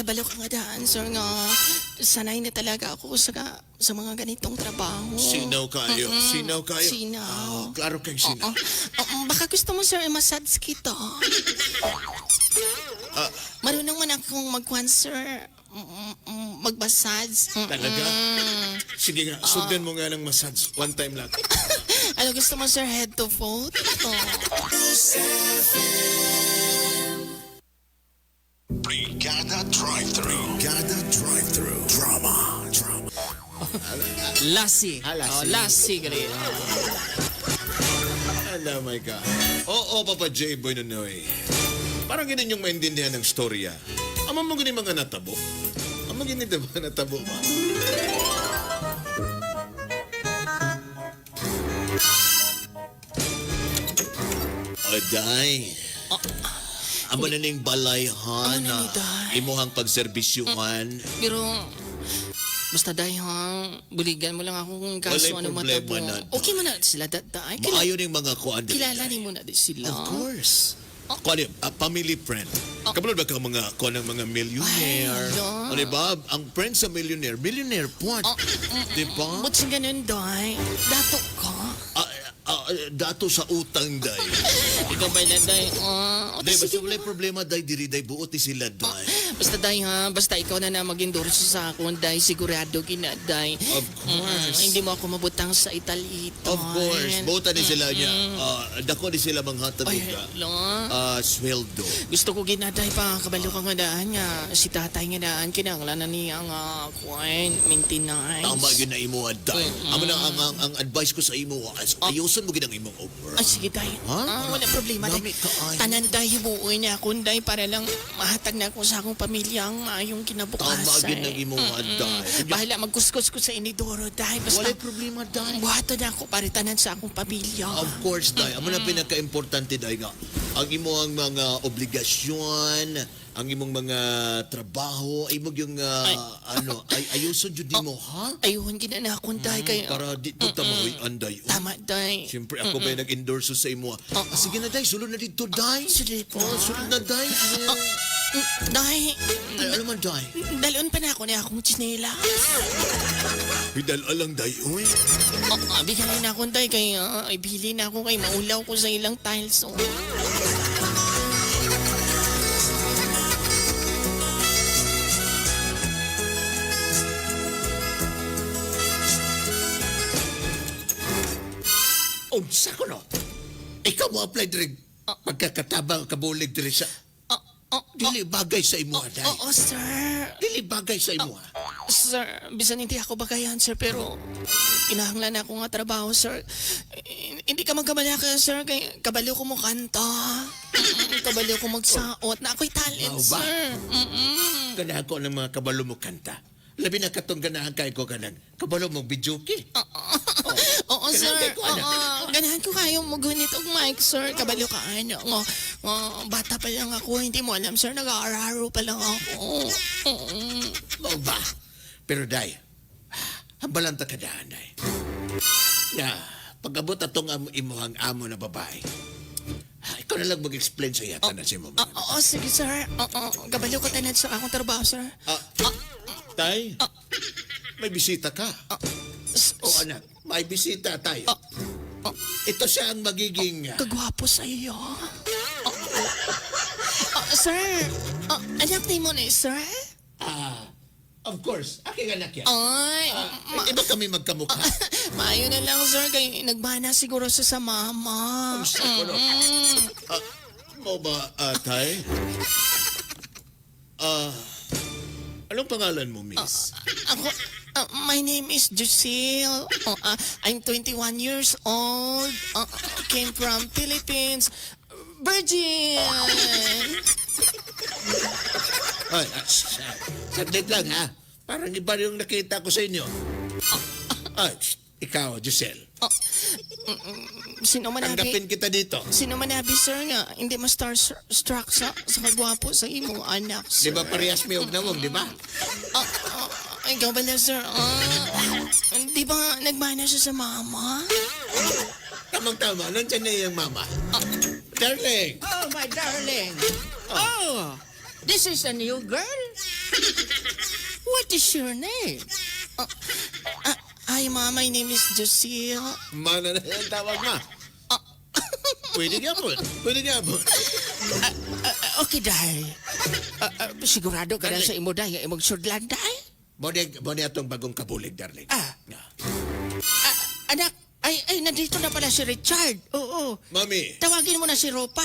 kabalo ka nga daan, sir, nga sanay na talaga ako sa, sa mga ganitong trabaho. Sinaw kayo, sinaw kayo. Sinaw. Ah, klaro kang Oo. sinaw. Oo, baka gusto mo, sir, i-massage kita. Ah, Marunong man akong mag-kwan, sir. Mm, mm, Mag-massage. Mm, Talaga? sige nga, sundan mo nga ng massage. One time lang. Ano gusto mo, sir? Head to foot? Oh. Lassie. Ah, lassie. Oh, lassie, gali. Alamay ka. Oo, Papa J. Boy Nonoy. Parang ganun yung maintindihan ng storya. Ama mo ganun mga natabo. Ama ganun na mga natabo ba? Oday. Amo na ning balayhan na na ni Day? imuhang pagserbisyuhan. Pero, basta ha, buligan mo lang ako kung kaso Walay ano problema matabo. na, Okay mo na sila, daday. Kila, Maayo ning mga kuan dili, kilala ni mo na di sila. Of course. Kuan uh, family friend. Kabalo ba ka mga kuan ng mga millionaire? Ay, O di ba? Ang friend sa millionaire, millionaire point. Oh, mm, Di ba? Ba't sa ganun, day? Dato ka? Ah, ah, dato sa utang day. Ikaw ba na, day? Ah, Day, basta wala problema day diri day buot ni sila day. Basta day ha, basta ikaw na na mag-endorse sa akin, day, sigurado gina, day. Of course. Mm, hindi mo ako mabutang sa Italito. Of course, buota ni sila niya. Ah, dako ni sila manghatag Ay, og hello. ah sweldo. Gusto ko ginaday pa, kabalo ka nga daan nga. Si tatay nga daan, kinanglan na niya nga, kuwain, maintenance. Tama yun na imo day. Amo na ang, ang, ang advice ko sa imo, as- ayusan mo gid ang imong over. Ay, sige, day. Ha? Ah, wala problema, day. Ka. Tanan, day, hibuoy na ako, day, para lang mahatag na ako sa akong pamilya ang maayong kinabukasan. Tama yun ang imo day. Bahala, magkuskus ko sa inidoro, day. Basta, Wala problema day. buhato na ako para tanan sa akong pamilya. Of course, Day. Amo na pinaka-importante, Day, nga. Ang imong mga obligasyon, ang imong mga trabaho, ay mo yung, ah, Ay. ano, ay, ayuson jud mo, ha? Ayun, ginana akong, day, kay... Para di to tamoy anday. Tama, day. Siyempre, ako ba nag-endorse sa imo? Ah, sige na, Day. Sulod na dito, Day. Sige po. Oh, sulod na, Day. Mm, Day, Ay, alam mo, Day. dalon pa na ako na akong chinela. Bidal alang, Day. Uy. Oh, uh, bigyan na akong day kay uh, ay bili na ako kay maulaw ko sa ilang tiles. Oh. Unsa ko, no? Ikaw mo apply diri. Pagkakatabang kabulig diri sa... Oh, oh, Dili bagay sa imo, Day. Oo, sir. Dili bagay sa imo, ha? Sir, bisan hindi ako bagayan, sir, pero kinahanglan ako nga trabaho, sir. Eh, Hindi ka magkabalaka, sir, kay kabalo ko mo kanta. Mm, kabalo ko magsaot na ako'y talent, Wow, ba? sir. Mm-mm. Ganahan ko ng mga kabalo mo kanta. Labi na katong ganahan kay ko kanang kabalo mo bijuki. Oo, sir. Ko, anak. Oo, ganahan ko kayo mo gunit og mic, sir. Kabalo ka, ano. Nga, nga, bata pa lang ako, hindi mo alam, sir. Nag-aararo pa lang ako. Mm. Mao ba? Pero day, hambalanta ka daan, day. Na, pag-abot atong am- imuhang amo na babae, ah, ikaw na lang mag-explain sa yata na si mo. Oo, oo, sige, sir. Oo, kabalo ko tanan sa akong trabaho, sir. Ah, tay, may bisita ka. S- O anak, may bisita tayo. oh. Ito siya ang magiging... ah, Kagwapo sa iyo. Oh, oh, sir, oh, anak ni mo ni sir? Ah, of course, aking anak yan. Ay, ma- Iba kami magkamukha. maayo na lang, sir. Kay nagbana siguro sa sa mama. Ang sakuro. Mm. Ah, mo ba, ah, tay? Ah, anong pangalan mo, miss? Ako, uh, my name is Lucille. Oh, uh, I'm 21 years old. Uh, came from Philippines. Virgin! Ay, ah, s- ah, saglit lang ha. Parang iba yung nakita ko sa inyo. Ay, shh, ikaw, Giselle. Oh, mm, sino man nabi, Tanggapin kita dito. sino man nabi, sir, nga, hindi ma star struck sa, sa kagwapo sa imong anak, Di sir. ba parehas may og na wag, di ba? Ah, ikaw ba na, sir? Ah, di ba nagmana siya sa mama? Tamang-tama, nandyan na yung mama. Darling, Oh, my darling. Oh, this is a new girl. What is your name? Uh, uh, hi, ma. My name is Lucille. Mana na yan tawag ma. Pwede nga po. Pwede nga po. Uh, okay, day. Uh, uh, sigurado ka na sa imo. Ang imong sudlan, day? Bode, bode atong bagong kabulig, darling. Ah. Nga. Ah, anak, ay, ay, nandito na pala si Richard. Oo. Mami, Tawagin mo na si Ropa.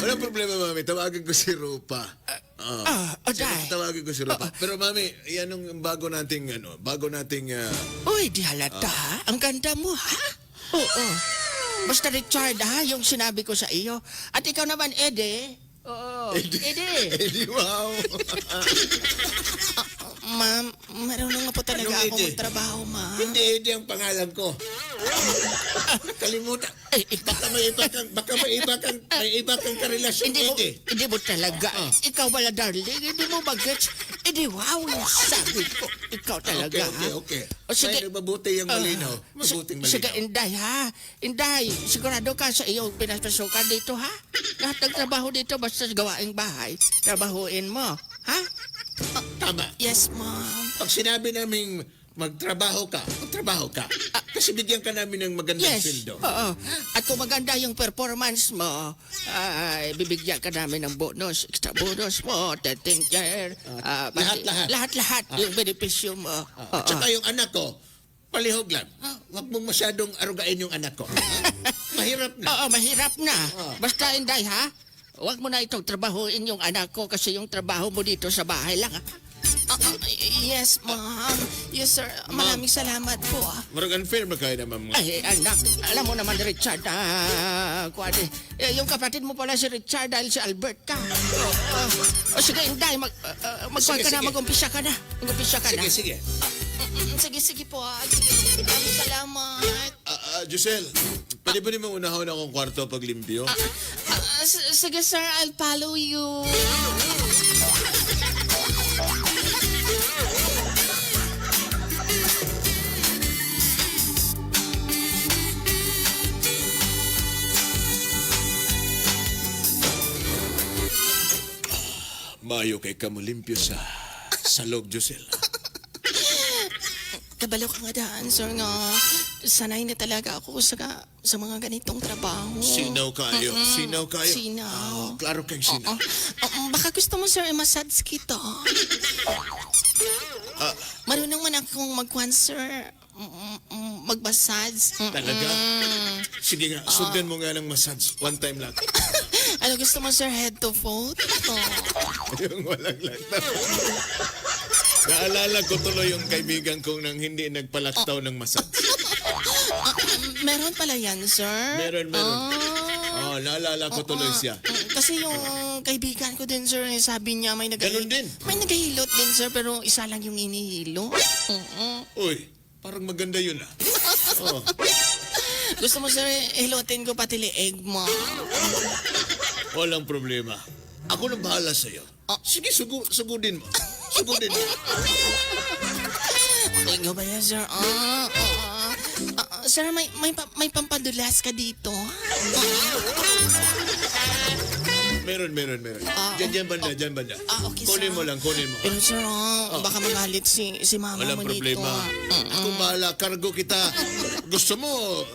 walang problema, mami. Tawagan ko si Rupa. Oo. ah, Sige, aday. Tawagin ko si Rupa. Pero mami, yan ang bago nating, ano, bago nating, ah, Uy, di halata. ha? Ang ganda mo, ha? Oo. Basta Richard, ha? Yung sinabi ko sa iyo. At ikaw naman, Ede. Oo. Ede. Eddie, wow. Ma'am, marunong nga po talaga Anong ako Ede? magtrabaho, ma'am. Hindi, Eddie ang pangalan ko. Ikaw. Baka may iba kang, baka may iba kang, may iba kang karelasyon, Hindi mo, Eddie. hindi mo talaga. Ikaw wala, darling. Hindi mo bagets. Hindi, wow, sabi ko. Ikaw talaga, Okay, okay, ha? okay. O sige. May mabuti yung malinaw. Ah, Mabuting si- Sige, malinaw. Inday, ha? Inday, sigurado ka sa iyong pinapasukan dito, ha? Lahat ng trabaho dito, basta gawaing bahay, trabahuin mo. Ha? Tama. Yes, ma'am. Pag sinabi naming magtrabaho ka, magtrabaho ka. Kasi bigyan ka namin ng magandang Yes. sweldo. Oo. At kung maganda yung performance mo, ay bibigyan ka namin ng bonus, extra bonus mo, testing care, ah, pati- lahat-lahat. Lahat-lahat yung benepisyo mo. At saka yung anak ko, palihog lang. Huwag mong masyadong arugain yung anak ko. Mahirap na. Oo, mahirap na. Ah. Basta, Inday, ha? Huwag mo na itong trabahuin yung anak ko kasi yung trabaho mo dito sa bahay lang, ha? Ah, ah, yes, ma'am. Yes, sir. Maraming salamat po, ah. Marag unfair ba kayo naman mga? Ay, anak, alam mo naman, Richard, ah, kuwan, eh, yung kapatid mo pala si Richard dahil si Albert ka. Oh, oh, sige, Inday, mag, uh, uh, magkuhan Sige, ka na, mag-umpisa ka na. Mag-umpisa ka Sige, na. sige. Mm, Sige, sige po, ah. Sige, maraming salamat. Ah, ah, Giselle, pwede ba naman unahon akong kwarto pag limpyo? Ah, s- sige, sir, I'll follow you. Mayo kay kamo limpyo sa salog, Giselle. Kabalo ka nga daan, sir, nga sanay na talaga ako sa, sa mga ganitong trabaho. Sinaw kayo, sinaw kayo. Sinaw. Oh, klaro kang sina. Oh, oh, baka gusto mo, sir, i-massage kita. Marunong man akong mag-kwan, sir. Mm, mm, Mag-massage. Mm, Talaga? mm. Sige nga, sundan mo nga ng massage. One time lang. Ano gusto mo, sir? Head to foot? Oh. Yung walang laktaw. Naalala ko tuloy yung kaibigan kong nang hindi nagpalaktaw ng massage. Ah, meron pala yan, sir? Meron, meron. Ah. Oh, naalala ko tuloy siya. Mm, Kasi yung kaibigan ko din, sir, eh, sabi niya may nagahilot. Ganun din. May nagahilot din, sir, pero isa lang yung inihilo. Mm-mm. Uy, parang maganda yun ah. Oh, Gusto mo, sir, hilotin ko pati lieg mo. walang problema. Ako nang bahala sa'yo. Sige, sugu, sugudin mo. Sugudin mo. Ikaw ba yan, sir? Ah, ah, ah. Ah, sir, may, may, pa- may pampadulas ka dito. Meron, meron, meron. Diyan, diyan banda, diyan banda. Ah, okay, Kunin mo lang, kunin mo. Pero, sir, ah, baka magalit si, si mama Walang mo problema. dito. Ako bahala, kargo kita. Gusto mo,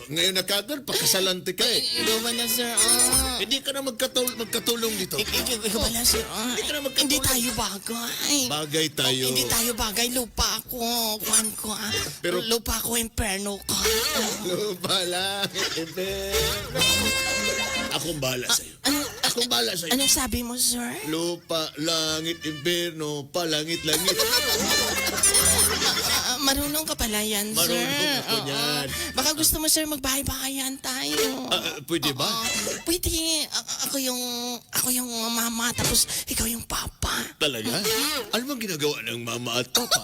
ngayon na kadal, pakasalante ka eh. Ikaw ba na, sir? Ah. Hindi ka na magkatul magkatulong dito. Ik- ik- Ikaw ba na, sir? Ah. Hindi ka na magkatulog. Hindi tayo bagay. Bagay tayo. Hindi tayo bagay. Lupa ako. Kuhan ko, ah. Pero- Lupa ako, imperno ka. Lupa lang. Ebe. Akong bahala sa'yo. Ano, Akong bahala sa'yo. anong sabi mo, sir? Lupa, langit, impyerno, palangit, langit. Ah, marunong ka pala yan, sir. Marunong ako Oo. yan. Baka gusto mo, sir, magbahay-bahayan tayo. Ah, ah, pwede ba? Oo. Pwede. A- ako yung, ako yung mama, tapos ikaw yung papa. Talaga? Ano bang ginagawa ng mama at papa?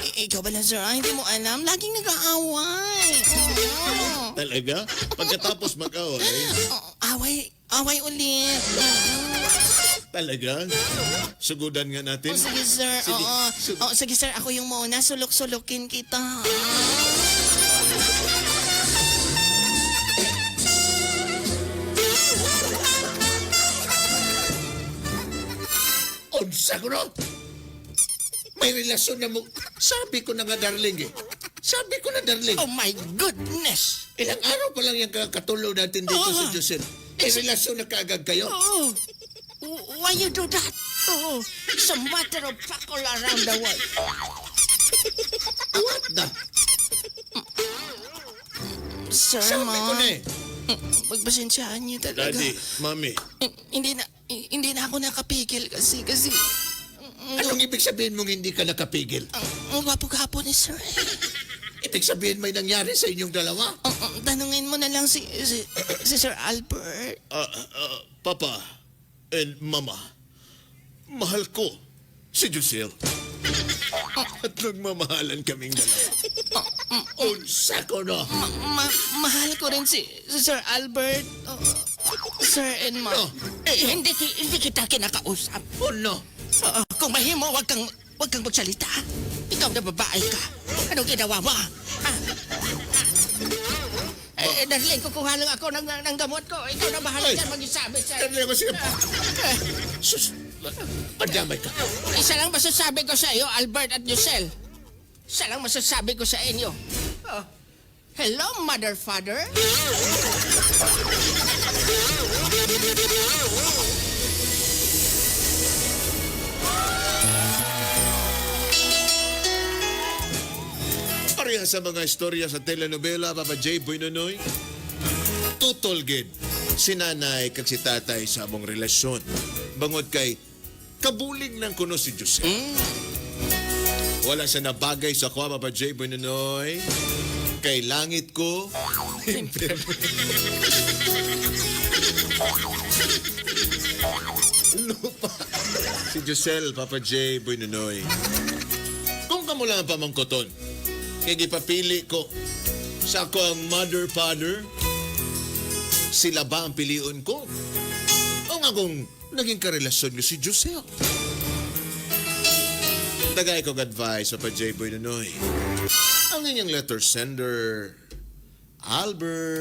I- ikaw ba na, sir? Ah, hindi mo alam. Laging nag-aaway. Oo. Talaga? Pagkatapos mag-away, Oo, away, away ulit. talaga? Sugudan nga natin. Oh, sige, sir. Sige. Oo. Sige. Oh, sige, sir. Ako yung muna. Sulok-sulukin kita. Saguro! May relasyon na mo. Sabi ko na nga, darling eh. Sabi ko na, darling. Oh my goodness! Ilang araw pa lang yung kakatulog natin dito Oo. sa Josel. May relasyon na kaagad kayo. Oh, why you do that? Oh, it's a matter of fact all around the world. What the? Sir, Sabi ma. ko na eh. Pagpasensyaan niyo talaga. Daddy, Mami, Eh, Hindi na, eh, hindi na ako nakapigil kasi, kasi, Anong ibig sabihin mong hindi ka nakapigil? ang, ang gwapo-gwapo ni Sir. Ibig sabihin may nangyari sa inyong dalawa? Ang, ang tanungin mo na lang si, si, si Sir Albert. ah, ah, Papa, and Mama, mahal ko si Josel. At nagmamahalan kaming dalawa. Unsa ko no? Ma- ma- mahal ko rin si, si Sir Albert. Oh, sir and Ma. Oh, eh, hindi, ki- hindi kita kinakausap. Oh no? Oo, kung mahimo, wag kang, wag kang magsalita. Ikaw na babae ka. Anong ginawa mo? Ah, Eh, darling, kukuha lang ako ng, ng, ng gamot ko. Ikaw na bahala Ay. dyan mag-isabi sa... Darling ako siya. Eh, Sus, pandamay ka. isa lang masasabi ko sa iyo, Albert at Giselle. Isa lang masasabi ko sa inyo. Oh. Hello, mother, father. Pareha sa mga istorya sa telenovela, Papa J. Boy Nonoy. Tutol gid si nanay kag si tatay sa among relasyon. Bangod kay kabulig ng kuno si Jose. Wala sa nabagay sa kwa, Papa J. Boy Nonoy. Kay langit ko, lupa. si Giselle, Papa J. Boy Nonoy. Kung kamo lang ang pamangkoton, kaya gipapili ko sa ako ang mother, father, sila ba ang piliun ko? O nga kung naging karelasyon ko si Josel. Tagay kong advice sa pa J. Boy Nonoy. Ang inyong letter sender, Albert.